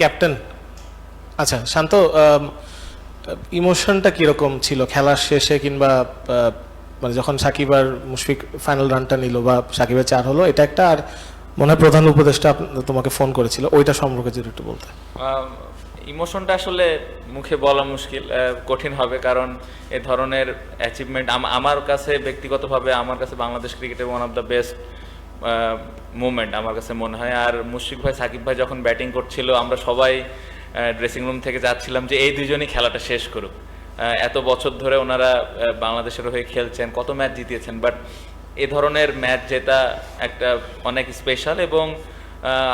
Captain. আচ্ছা শান্ত ইমোশনটা কীরকম ছিল? খেলার শেষে কিংবা মানে যখন সাকিব আর মুশফিক ফাইনাল রানটা নিল বা সাকিবের চার হলো, এটা একটা আর মনে হয় প্রধান উপদেষ্টা তোমাকে ফোন করেছিল, ওইটা সম্পর্কে যদি একটু বলতে। ইমোশনটা আসলে মুখে বলা মুশকিল কঠিন হবে কারণ এ ধরনের অ্যাচিভমেন্ট আমার কাছে ব্যক্তিগতভাবে, আমার কাছে বাংলাদেশ ক্রিকেটের one of the best movement আমার কাছে মনে হয়। আর মুশফিক ভাই, সাকিব ভাই যখন ব্যাটিং করছিল, আমরা সবাই ড্রেসিং রুম থেকে যাচ্ছিলাম যে এই দুজনই খেলাটা শেষ করুক। এত বছর ধরে ওনারা বাংলাদেশের হয়ে খেলছেন, কত ম্যাচ জিতিয়েছেন। বাট এ ধরনের ম্যাচ জেতা একটা অনেক স্পেশাল এবং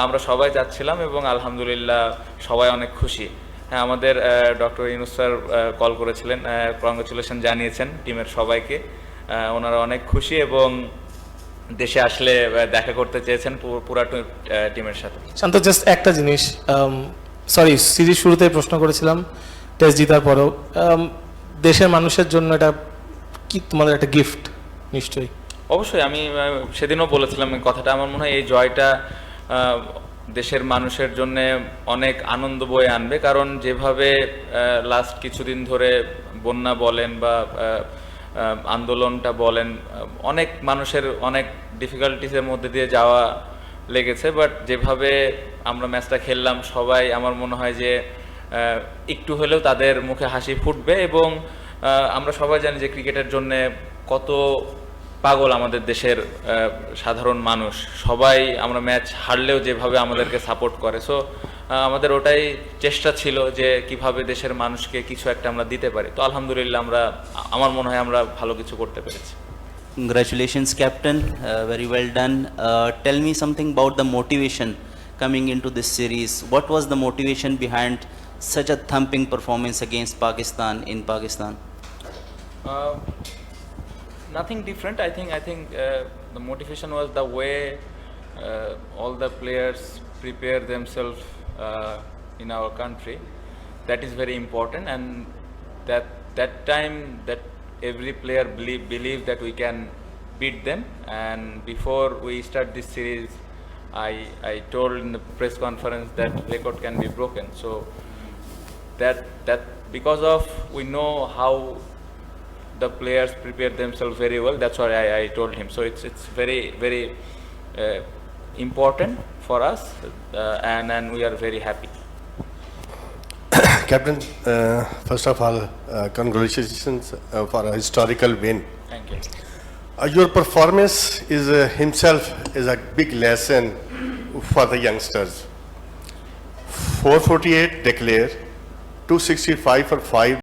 আমরা সবাই যাচ্ছিলাম এবং আলহামদুলিল্লাহ সবাই অনেক খুশি। হ্যাঁ আমাদের ডক্টর ইনুস স্যার কল করেছিলেন কংগ্রেচুলেশন জানিয়েছেন টিমের সবাইকে। ওনারা অনেক খুশি এবং দেশে আসলে দেখা করতে চেয়েছেন পুরা টিমের সাথে। শান্ত জাস্ট একটা জিনিস সরি সিরিজ শুরুতেই প্রশ্ন করেছিলাম টেস্ট জিতার পরেও। দেশের মানুষের জন্য এটা কি তোমাদের একটা গিফট নিশ্চয়ই। অবশ্যই আমি সেদিনও বলেছিলাম কথাটা। আমার মনে হয় এই জয়টা দেশের মানুষের জন্য অনেক আনন্দ বয়ে আনবে। কারণ যেভাবে লাস্ট কিছুদিন ধরে বন্যা বলেন বা আন্দোলনটা বলেন অনেক মানুষের অনেক ডিফিকাল্টিসের মধ্যে দিয়ে যাওয়া লেগেছে বাট যেভাবে আমরা ম্যাচটা খেললাম, সবাই আমার মনে হয় যে একটু হলেও তাদের মুখে হাসি ফুটবে এবং আমরা সবাই জানি যে ক্রিকেটের জন্য কত পাগল আমাদের দেশের সাধারণ মানুষ। সবাই আমরা ম্যাচ হারলেও যেভাবে আমাদেরকে সাপোর্ট করে। সো আমাদের ওটাই চেষ্টা ছিল যে কীভাবে দেশের মানুষকে কিছু একটা আমরা দিতে পারি। তো আলহামদুলিল্লাহ আমরা আমার মনে হয় আমরা ভালো কিছু করতে পেরেছি। Congratulations captain very well done tell me something about the motivation coming into this series what was the motivation behind such a thumping performance against Pakistan in Pakistan nothing different I think I think the motivation was the way all the players prepare themselves uh, in our country. That is very important, and that that time that every player believe believe that we can beat them. And before we start this series, I I told in the press conference that record can be broken. So that that because of we know how the players prepare themselves very well. That's why I, I told him. So it's it's very very uh, important for us, uh, and and we are very happy. Captain, uh, first of all, uh, congratulations uh, for a historical win. Thank you. Uh, your performance is uh, himself is a big lesson for the youngsters. 448 declare, 265 for 5